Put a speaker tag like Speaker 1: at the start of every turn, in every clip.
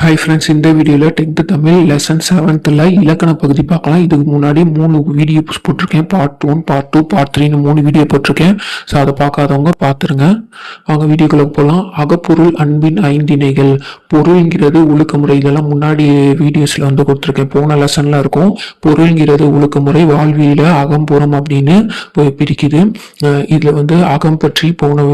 Speaker 1: Hi friends இந்த வீடியோவில் tenth Tamil lesson செவன்த்தில் இலக்கண பகுதி பார்க்கலாம். இதுக்கு முன்னாடி மூணு வீடியோ போட்டிருக்கேன். Part one part two part த்ரீன்னு மூணு வீடியோ போட்டிருக்கேன். ஸோ அதை பார்க்காதவங்க பார்த்துருங்க. அவங்க வீடியோக்குள்ளே போகலாம் அகப்பொருள் அன்பின் ஐந்திணைகள். பொருள்ங்கிறது ஒழுக்கமுறை. இதெல்லாம் முன்னாடி வீடியோஸில் வந்து கொடுத்துருக்கேன். போன லெசனில் இருக்கும். பொருள்ங்கிறது ஒழுக்கமுறை வாழ்வியில் அகம்புறம் அப்படின்னு பிரிக்குது. இதில் வந்து அகம் பற்றி போன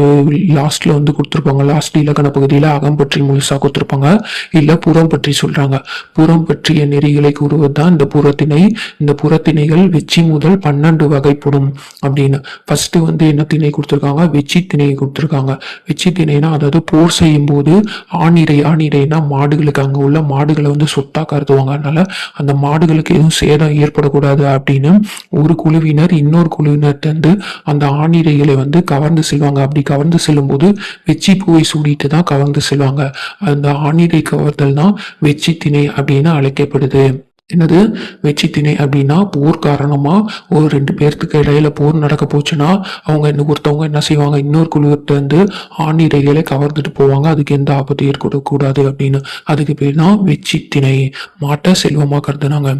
Speaker 1: லாஸ்ட்டில் வந்து கொடுத்துருப்பாங்க. லாஸ்ட் இலக்கண பகுதியில் அகம் பற்றி முழுசாக கொடுத்துருப்பாங்க. இல்லை புறம் பற்றி சொல்றாங்க. புறம் பற்றிய நெறிகளை கூறுவதுதான் இந்த புறத்திணை இந்த புறத்திணைகள் வெச்சி முதல் பன்னெண்டு வகைப்படும் அப்படின்னு. ஃபர்ஸ்ட் வந்து என்ன திணை கொடுத்துருக்காங்க? வெச்சி திணையை கொடுத்துருக்காங்க. வெச்சி திணைனா அதாவது போர் செய்யும் போது ஆணிரை ஆணிரைனா மாடுகளுக்கு அங்கே உள்ள மாடுகளை வந்து சொத்தா கருதுவாங்க. அதனால அந்த மாடுகளுக்கு எதுவும் சேதம் ஏற்படக்கூடாது அப்படின்னு ஒரு குழுவினர் இன்னொரு குழுவினர்கிட்ட இருந்து அந்த ஆணிரைகளை வந்து கவர்ந்து செல்வாங்க. அப்படி கவர்ந்து செல்லும் போது வெச்சி பூவை சூடிட்டு தான் கவர்ந்து செல்வாங்க. அந்த ஆணிரை கவர்தல் தான் வெச்சி திணை அப்படின்னு அழைக்கப்படுது. என்னது? வெச்சி திணை அப்படின்னா போர் காரணமா ஒரு ரெண்டு பேர்த்துக்கு இடையில போர் நடக்க போச்சுன்னா அவங்க இன்னும் ஒருத்தவங்க என்ன செய்வாங்க? இன்னொரு குழுவிட்ட வந்து ஆணிரைகளை கவர்ந்துட்டு போவாங்க. அதுக்கு எந்த ஆபத்து ஏற்படக்கூடாது அப்படின்னு. அதுக்கு பேர் தான் வெச்சி திணை மாட்டை செல்வமா கருதுனாங்க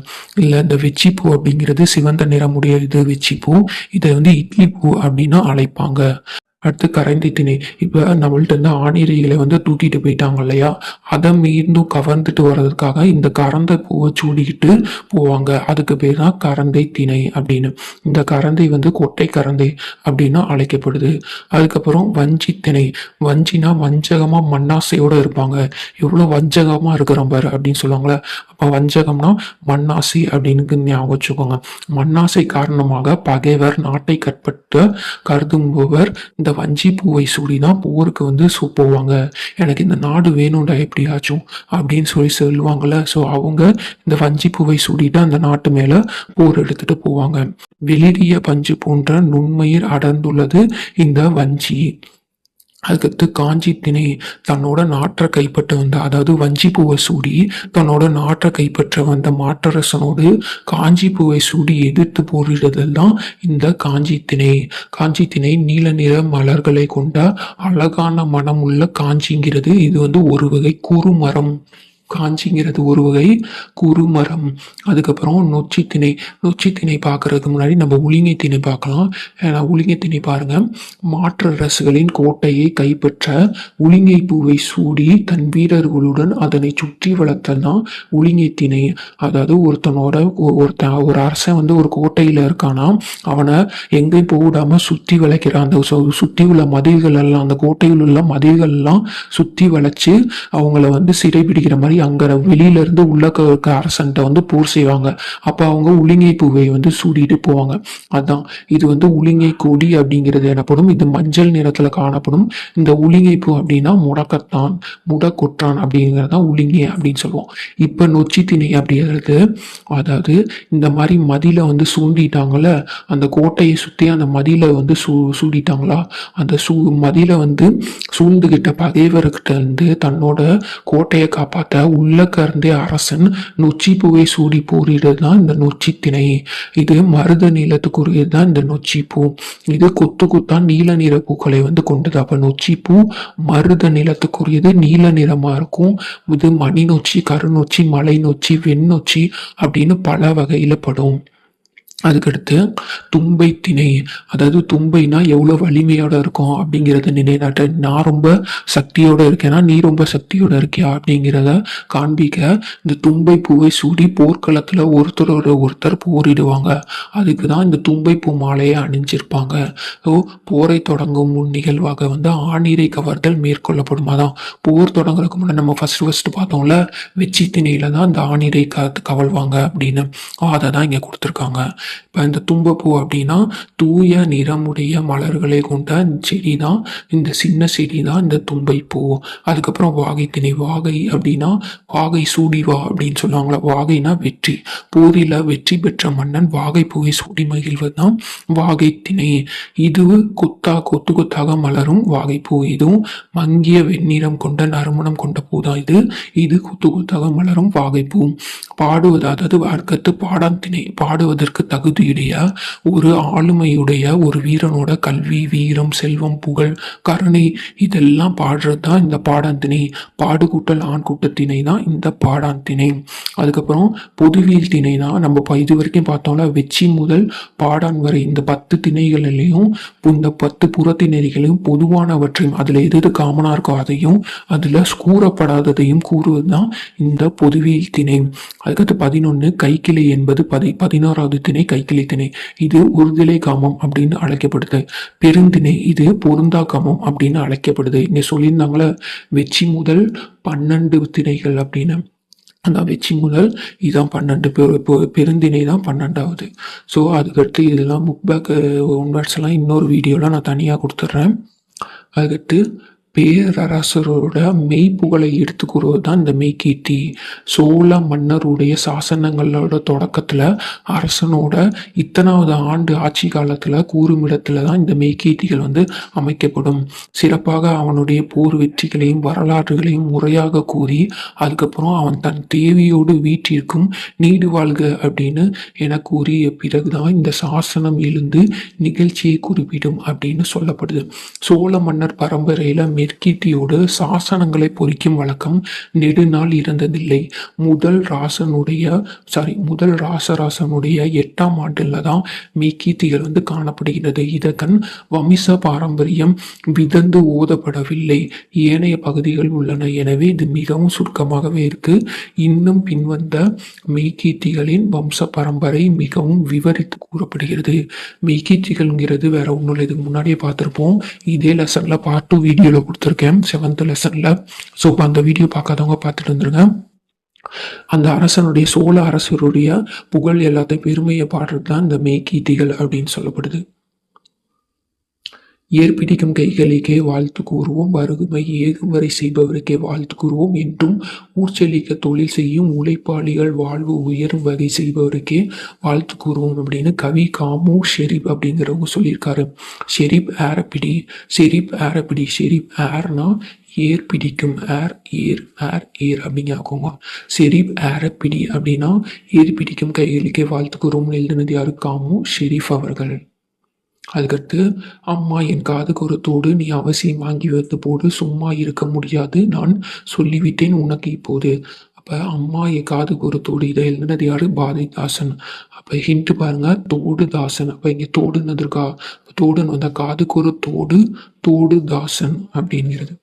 Speaker 1: இல்ல இந்த வெச்சி பூ அப்படிங்கிறது சிவந்த நிறமுடைய இது வெச்சி பூ இதை வந்து இட்லி பூ அப்படின்னு அழைப்பாங்க. அடுத்து கரைந்தி திணை இப்போ நம்மள்ட்ட இருந்து ஆணிரைகளை வந்து தூக்கிட்டு போயிட்டாங்க இல்லையா? அதை மீண்டும் கவர்ந்துட்டு வர்றதுக்காக இந்த கரந்தை பூவை சூடிக்கிட்டு போவாங்க. அதுக்கு பேர் தான் கரந்தை திணை அப்படின்னு. இந்த கரந்தை வந்து கொட்டை கரந்தை அப்படின்னு அழைக்கப்படுது. அதுக்கப்புறம் வஞ்சி திணை. வஞ்சினா வஞ்சகமா மண்ணாசையோடு இருப்பாங்க. எவ்வளோ வஞ்சகமா இருக்கிறோம் பாரு அப்படின்னு சொல்லுவாங்களே. அப்போ வஞ்சகம்னா மண்ணாசி அப்படின்னு ஞாபகம் வச்சுக்கோங்க. மண்ணாசை காரணமாக பகைவர் நாட்டை கற்பட்டு கருதும்பவர் இந்த வஞ்சி பூவை சூடி தான் போருக்கு வந்து சு போவாங்க. எனக்கு இந்த நாடு வேணும்டா எப்படியாச்சும் அப்படின்னு சொல்லி சொல்லுவாங்கல்ல. ஸோ அவங்க இந்த வஞ்சி பூவை சூடிட்டு அந்த நாட்டு மேல போர் எடுத்துட்டு போவாங்க. வெளிரிய பஞ்சு போன்ற நுண்மயிர் அடர்ந்துள்ளது இந்த வஞ்சி. அதுக்கடுத்து காஞ்சி திணை தன்னோட நாற்ற கைப்பற்ற வந்த அதாவது வஞ்சிப்பூவை சூடி தன்னோட நாற்ற கைப்பற்ற வந்த மாற்றரசனோடு காஞ்சிப்பூவை சூடி எதிர்த்து போரிடுதல் தான் இந்த காஞ்சி திணை. காஞ்சி திணை நீல நிற மலர்களை கொண்ட அழகான மனம் உள்ள காஞ்சிங்கிறது. இது வந்து ஒரு வகை குறுமரம். காஞ்சிங்கிறது ஒரு வகை குறுமரம் அதுக்கப்புறம் நொச்சி திணை நொச்சி திணை பார்க்கறதுக்கு முன்னாடி நம்ம உளிங்கை திணை பார்க்கலாம். ஏன்னா உளிங்கை திணை மாற்று அரசுகளின் கோட்டையை கைப்பற்ற உளிங்கை பூவை சூடி தன் வீரர்களுடன் அதனை சுற்றி வளர்த்தல் தான் உளிங்கை திணை. அதாவது ஒருத்தனோட ஒருத்தன் ஒரு அரசன் வந்து ஒரு கோட்டையில் இருக்கானா அவனை எங்கேயும் போடாம சுற்றி வளைக்கிறான். அந்த சுற்றி உள்ள மதில்கள் எல்லாம் அந்த கோட்டையில் உள்ள மதில்கள் எல்லாம் சுற்றி வளைச்சு அவங்கள வந்து சிறைபிடிக்கிற மாதிரி அங்க வெளியில இருந்து உள்ள இருக்க அரசன்ட்ட வந்து போர் செய்வாங்க. அப்போ அவங்க உளிங்கை பூவை வந்து சூடிட்டு போவாங்க. அதான் இது வந்து உளிங்கை கொடி அப்படிங்கிறது எனப்படும். இது மஞ்சள் நிறத்துல காணப்படும். இந்த உளிங்கை பூ அப்படின்னா முடக்கத்தான் முடக்கொற்றான் அப்படிங்கிறது தான் உளிங்கை அப்படின்னு சொல்லுவோம். இப்ப நொச்சி திணை அப்படிங்கிறது அதாவது இந்த மாதிரி மதில வந்து சூண்டிட்டாங்கல்ல அந்த கோட்டையை சுத்தி அந்த மதில வந்து சூ சூடிட்டாங்களா? அந்த சூ மதில வந்து சூழ்ந்துகிட்ட பகைவர்கிட்ட இருந்து தன்னோட கோட்டையை காப்பாற்ற உள்ள கருந்தே அரசன் நொச்சி பூவை சூடி போரிடுறது தான் இந்த நொச்சி திணை இது மருத நீளத்துக்குரியது தான் இந்த நொச்சி பூ இது கொத்து கொத்தா நீல நிற பூக்களை வந்து கொண்டது. அப்ப நொச்சி பூ மருத நிலத்துக்குரியது நீல நிறமா இருக்கும். இது மணி நொச்சி கருநொச்சி மலை நொச்சி வெண்ணொச்சி அப்படின்னு பல வகையில படும். அதுக்கடுத்து தும்பை திணை. அதாவது தும்பைனா எவ்வளோ வலிமையோட இருக்கும் அப்படிங்கிறத நினைநாட்ட. நான் ரொம்ப சக்தியோட இருக்கேன்னா நீ ரொம்ப சக்தியோட இருக்கியா அப்படிங்கிறத காண்பிக்க இந்த தும்பை பூவை சூடி போர்க்களத்தில் ஒருத்தரோட ஒருத்தர் போரிடுவாங்க. அதுக்கு தான் இந்த தும்பை பூ மாலையை அணிஞ்சிருப்பாங்க. ஸோ போரை தொடங்கும் முன் நிகழ்வாக வந்து ஆணிரை கவர்தல் மேற்கொள்ளப்படும் அதான் போர் தொடங்குறதுக்கு முன்னாடி நம்ம ஃபர்ஸ்ட் ஃபஸ்ட்டு பார்த்தோம்ல வெச்சி திணையில தான் இந்த ஆணிரை க கவழ்வாங்க அப்படின்னு. அதை தான் இங்கே கொடுத்துருக்காங்க. இப்போ இந்த தும்பப்பூ அப்படின்னா தூய நிறமுடைய மலர்களை கொண்ட செடி தான் இந்த சின்ன செடி தான் இந்த தும்பை பூ அதுக்கப்புறம் வாகை திணை வாகை அப்படின்னா வாகை சூடிவா அப்படின்னு சொல்லுவாங்களா? வாகைனா வெற்றி. போரில் வெற்றி பெற்ற மன்னன் வாகை பூவை சூடி மகிழ்வது தான் வாகை திணை இது கொத்தா கொத்து கொத்தாக மலரும் வாகை பூ இதுவும் மங்கிய வெண்ணிறம் கொண்ட நறுமணம் கொண்ட பூ தான் இது. இது கொத்து கொத்தாக மலரும் வாகை பூ பாடுவது? அதாவது அடுக்கத்து பாடான் திணை பாடுவதற்கு தக தகுதியுடைய ஒரு ஆளுமையுடைய ஒரு வீரனோட கல்வி வீரம் செல்வம் புகழ் கருணை இதெல்லாம் பாடுறது தான் இந்த பாடாந்திணை. பாடுகூட்டல் ஆண் கூட்டத்திணை தான் இந்த பாடாந்திணை. அதுக்கப்புறம் பொதுவியல் திணை தான். நம்ம இப்போ இது வரைக்கும் பார்த்தோம்ல வெச்சி முதல் பாடான் வரை. இந்த பத்து திணைகளிலையும் இந்த பத்து புறத்திணைகளையும் பொதுவானவற்றையும் அதில் எது எது காமனாக இருக்கோ அதையும் அதில் கூறப்படாததையும் கூறுவது தான் இந்த பொதுவியல் திணை. அதுக்கடுத்து பதினொன்று கைக்கிளை என்பது பதி பதினோராவது திணை. கைக்கிளை திணை இது உறுதிலை காமம் அப்படின்னு அழைக்கப்படுது. பெருந்திணை இது பொருந்தா காமம் அப்படின்னு அழைக்கப்படுது. இங்கே சொல்லியிருந்தாங்களே வெச்சி முதல் பன்னெண்டு திணைகள் அப்படின்னு. அந்த வெச்சி முதல் இதான் பன்னெண்டு பெரு பெருந்திணை தான் பன்னெண்டாவது. ஸோ அதுக்கடுத்து இதெல்லாம் புக் பேக் ஒன் வேர்ட்ஸ் எல்லாம் இன்னொரு வீடியோலாம் நான் தனியாக கொடுத்துட்றேன். அதுக்கடுத்து பேரரசரோட மெய்ப்புகழை எடுத்துக்கிறது தான் இந்த மெய்கீர்த்தி சோழ மன்னருடைய சாசனங்களோட தொடக்கத்தில் அரசனோட இத்தனாவது ஆண்டு ஆட்சி காலத்தில் கூறும் இடத்துல தான் இந்த மெய்கீர்த்திகள் வந்து அமைக்கப்படும். சிறப்பாக அவனுடைய போர் வெற்றிகளையும் வரலாறுகளையும் முறையாக கூறி அதுக்கப்புறம் அவன் தன் தேவியோடு வீட்டிற்கும் நீடு வாழ்க அப்படின்னு என கூறிய பிறகுதான் இந்த சாசனம் எழுந்து நிகழ்ச்சியை குறிப்பிடும் அப்படின்னு சொல்லப்படுது. சோழ மன்னர் பரம்பரையில் நெற்கீட்டியோடு சாசனங்களை பொறிக்கும் வழக்கம் நெடுநாள் இருந்ததில்லை. முதல் ராசனுடைய சாரி முதல் ராசராசனுடைய எட்டாம் ஆண்டில் தான் மெய்கீர்த்திகள் வந்து காணப்படுகிறது. இதற்கண் வம்ச பாரம்பரியம் விதந்து ஓதப்படவில்லை. ஏனைய பகுதிகள் உள்ளன. எனவே இது மிகவும் சுருக்கமாகவே இருக்கு. இன்னும் பின்வந்த மெய்கீர்த்திகளின் வம்ச பரம்பரை மிகவும் விவரித்து கூறப்படுகிறது. மெய்கீர்த்திகள்ங்கிறது வேற ஒன்றும் இல்லை. இதுக்கு முன்னாடியே பார்த்துருப்போம். இதே லெசன்ல பார்ட் டூ வீடியோவில் கொடுத்துருக்கேன். செவன்த் லெசன்ல ஸோ இப்போ அந்த வீடியோ பார்க்காதவங்க பார்த்துட்டு வந்துருங்க. அந்த அரசனுடைய சோழ அரசருடைய புகழ் எல்லாத்தையும் பெருமையை பாடுறது தான் இந்த மெய்கீர்த்திகள் அப்படின்னு சொல்லப்படுது. ஏற்பிடிக்கும் கைகளுக்கே வாழ்த்து கூறுவோம். வறுமை ஏகும் வரை செய்பவருக்கே வாழ்த்து கூறுவோம். என்றும் ஊர்ச்செழிக்க தொழில் செய்யும் உழைப்பாளிகள் வாழ்வு உயரும் வகை செய்பவருக்கே வாழ்த்து கூறுவோம் அப்படின்னு கவி காமு ஷெரீப் அப்படிங்கிறவங்க சொல்லியிருக்காரு. ஷெரீப் ஆரப்பிடி ஷெரீப் ஆரப்பிடி ஷெரீப் ஏர்னா ஏர் பிடிக்கும். ஏர் ஏர் ஏர் ஏர் அப்படிங்க ஆக்குங்க ஷெரீப் ஏரப்பிடி அப்படின்னா ஏர் பிடிக்கும் கைகளுக்கே வாழ்த்து கூறுவோம்னு எழுதினது யாரு? காமு ஷெரீஃப் அவர்கள். அதுக்கடுத்து அம்மா என் காதுக்கு ஒரு தோடு நீ அவசியம் வாங்கி வந்து போடு சும்மா இருக்க முடியாது நான் சொல்லிவிட்டேன் உனக்கு இப்போது. அப்போ அம்மா என் காதுக்கு ஒரு தோடு இதை எழுதினது யாரு? பாரதிதாசன். அப்போ ஹிண்ட் பாருங்க தோடு தாசன் அப்போ இங்கே தோடுன்னு இருக்கா? தோடுன்னு வந்தால் காதுக்கு ஒரு தோடு தோடு தாசன் அப்படிங்கிறது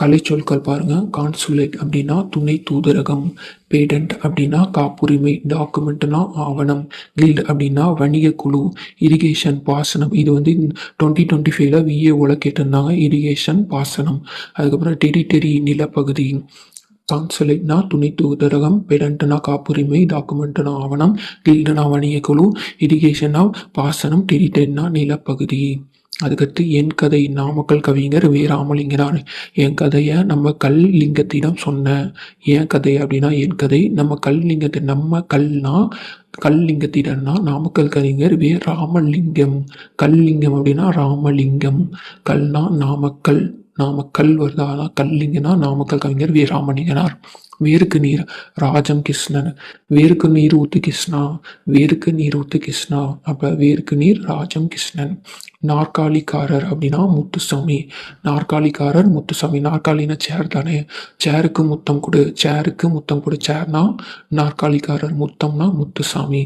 Speaker 1: கலைச்சொற்கள் பாருங்கள் கான்சுலேட் அப்படின்னா துணை தூதரகம் பேடண்ட் அப்படின்னா காப்புரிமை டாக்குமெண்ட்னா ஆவணம் கில்ட் அப்படின்னா வணிக குழு இரிகேஷன் பாசனம். இது வந்து டுவெண்ட்டி டுவெண்ட்டி ஃபைவ்ல விஏஓவில் கேட்டிருந்தாங்க. இரிகேஷன் பாசனம். அதுக்கப்புறம் டெரிட்டரி நிலப்பகுதி. கான்சுலேட்னா துணை தூதரகம் பெடன்ட்னா காப்புரிமை டாக்குமெண்ட்னா ஆவணம் கில்டுனா வணிக குழு இரிகேஷனா பாசனம் டெரிட்டரினா நிலப்பகுதி. அதுக்கடுத்து என் கதை நாமக்கல் கவிஞர் வே ராமலிங்கனார் என் கதையை நம்ம கல் லிங்கத்திடம் சொன்னேன் என் கதை அப்படின்னா என் கதை நம்ம கல் லிங்கத்தை நம்ம கல்னா கல் லிங்கத்திடம்னா நாமக்கல் கவிஞர் வே ராமலிங்கம் கல்லிங்கம் அப்படின்னா ராமலிங்கம். கல்னா நாமக்கல் நாமக்கல் வருதா கல்லிங்கன்னா கல்லிங்கனா நாமக்கல் கவிஞர் வே ராமலிங்கனார் வேருக்கு நீர் ராஜம் கிருஷ்ணன் வேருக்கு நீர் ஊத்து கிருஷ்ணா வேருக்கு நீர் ஊத்து கிருஷ்ணா அப்ப வேருக்கு நீர் ராஜம் கிருஷ்ணன். நாற்காலிக்காரர் அப்படின்னா முத்துசாமி. நாற்காலிக்காரர் முத்துசாமி. நாற்காலினா சேர் தானே. சேருக்கு முத்தம் கொடு. சேருக்கு முத்தம் கொடு. சேர்னா நாற்காலிக்காரர். முத்தம்னா முத்துசாமி.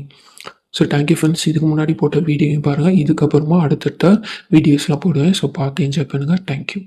Speaker 1: ஸோ தேங்க்யூ ஃப்ரெண்ட்ஸ் இதுக்கு முன்னாடி போட்ட வீடியோவையும் பாருங்கள் இதுக்கப்புறமா அடுத்தடுத்த வீடியோஸ்லாம் போடுவேன். ஸோ பார்த்து என்ஜாய் பண்ணுங்கள் தேங்க்யூ